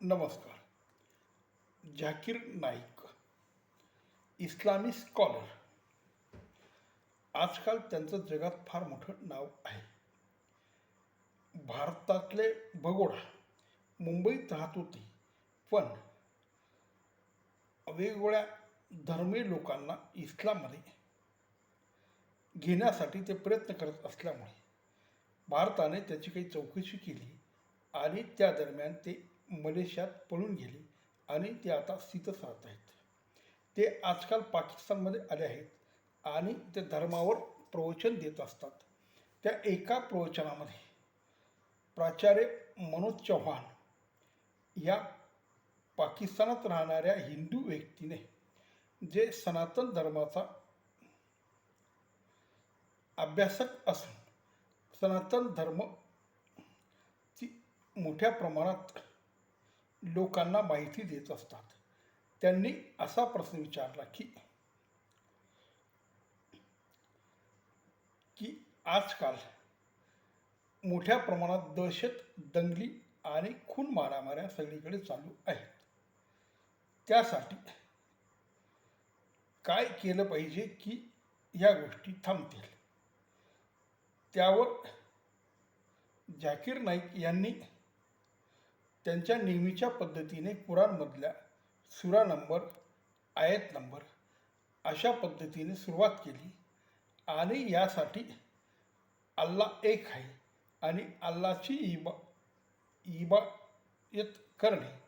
नमस्कार. झाकीर नाईक इस्लामी स्कॉलर आजकाल त्यांचं जगात फार मोठं नाव आहे. भारतातले भगोडा मुंबईत राहत होते पण वेगवेगळ्या धर्मीय लोकांना इस्लाममध्ये घेण्यासाठी ते प्रयत्न करत असल्यामुळे भारताने त्याची काही चौकशी केली आणि त्या दरम्यान ते मलेशियात पळून गेले आणि ते आता स्थितच राहत आहेत. ते आजकाल पाकिस्तानमध्ये आले आहेत आणि ते धर्मावर प्रवचन देत असतात. त्या एका प्रवचनामध्ये प्राचार्य मनोज चव्हाण या पाकिस्तानात राहणाऱ्या हिंदू व्यक्तीने जे सनातन धर्माचा अभ्यासक असून सनातन धर्म ची मोठ्या प्रमाणात लोकांना माहिती देत असतात. त्यांनी असा प्रश्न विचारला की की आजकाल मोठ्या प्रमाणात दहशत दंगली आणि खून मारामाऱ्या सगळीकडे चालू आहेत. त्यासाठी काय केलं पाहिजे की या गोष्टी थांबतील? त्यावर झाकीर नाईक यांनी त्यांच्या नेहमीच्या पद्धतीने कुराणमधल्या सुरा नंबर आयत नंबर अशा पद्धतीने सुरुवात केली आणि यासाठी अल्ला एक आहे आणि अल्लाची इबा इबायत करणे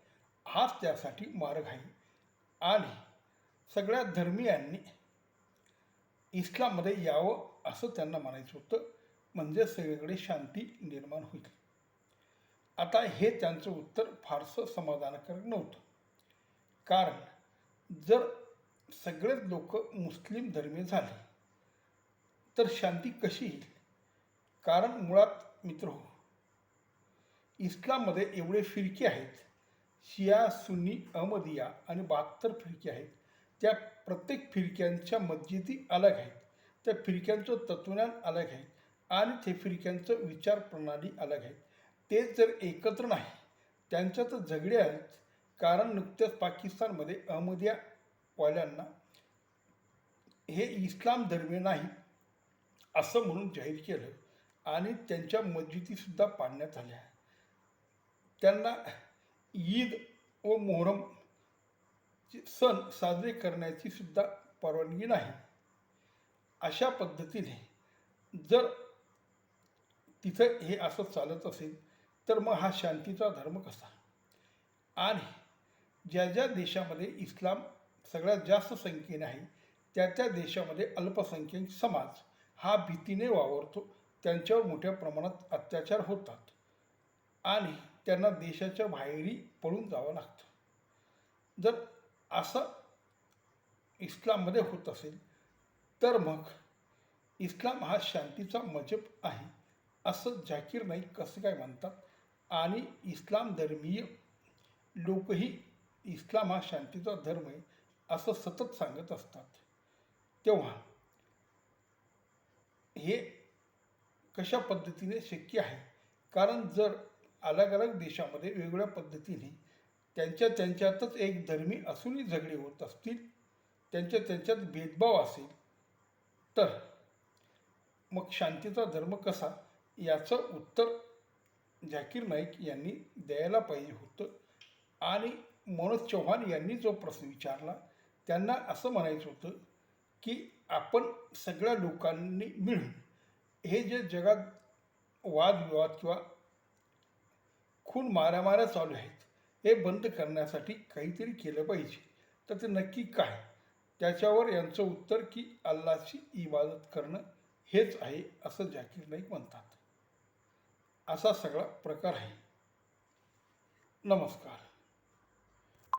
हाच त्यासाठी मार्ग आहे. आणि सगळ्या धर्मियांनी इस्लाममध्ये यावं असं त्यांना म्हणायचं होतं. म्हणजे सगळीकडे शांती निर्माण होईल. आता हे त्यांचं उत्तर फारसं समाधानकारक नव्हतं. कारण जर सगळेच लोक मुस्लिम धर्मी झाले तर शांती कशी येईल? कारण मुळात मित्र हो इस्लाममध्ये एवढे फिरके आहेत शिया सुन्नी अहमदिया आणि बहात्तर फिरके आहेत. त्या प्रत्येक फिरक्यांच्या मस्जिदी अलग आहेत त्या फिरक्यांचं तत्वज्ञान अलग आहे आणि ते फिरक्यांचं विचार प्रणाली अलग आहे. तेच जर एकत्र नाही त्यांच्यात झगडे आहेत. कारण नुकत्याच पाकिस्तानमध्ये अहमदियावाल्यांना हे इस्लाम धर्मीय नाही असं म्हणून जाहीर केलं आणि त्यांच्या मस्जिदीसुद्धा पाडण्यात आल्या. त्यांना ईद व मोहरम सण साजरे करण्याची सुद्धा परवानगी नाही. अशा पद्धतीने जर तिथं हे असं चालत असेल तर मग हा शांतीचा धर्म कसा? आणि ज्या ज्या देशामध्ये इस्लाम सगळ्यात जास्त संख्येने आहे त्या त्या देशामध्ये अल्पसंख्याक समाज हा भीतीने वावरतो. त्यांच्यावर मोठ्या प्रमाणात अत्याचार होतात. आणि त्यांना देशाच्या बाहेरही पळून जावं लागतं. जर असं इस्लाममध्ये होत असेल तर मग इस्लाम हा शांतीचा मजब आहे असं झाकीर नाईक कसं काय म्हणतात? आणि इस्लाम धर्मीय लोकही इस्लाम हा शांतीचा धर्म आहे असं सतत सांगत असतात. तेव्हा हे कशा पद्धतीने शक्य आहे? कारण जर अलग अलग देशामध्ये वेगवेगळ्या पद्धतीने त्यांच्या त्यांच्यातच एक धर्मी असूनही झगडे होत असतील त्यांच्या त्यांच्यात भेदभाव असेल तर मग शांतीचा धर्म कसा? याचं उत्तर झाकीर नाईक यांनी द्यायला पाहिजे होतं. आणि मनोज चव्हाण यांनी जो प्रश्न विचारला त्यांना असं म्हणायचं होतं की आपण सगळ्या लोकांनी मिळून हे जे जगात वादविवाद किंवा खून मारामाऱ्या चालू आहेत हे बंद करण्यासाठी काहीतरी केलं पाहिजे. तर ते नक्की काय? त्याच्यावर यांचं उत्तर की अल्लाची इबादत करणं हेच आहे असं झाकीर नाईक म्हणतात. असा सगळा प्रकार आहे. नमस्कार.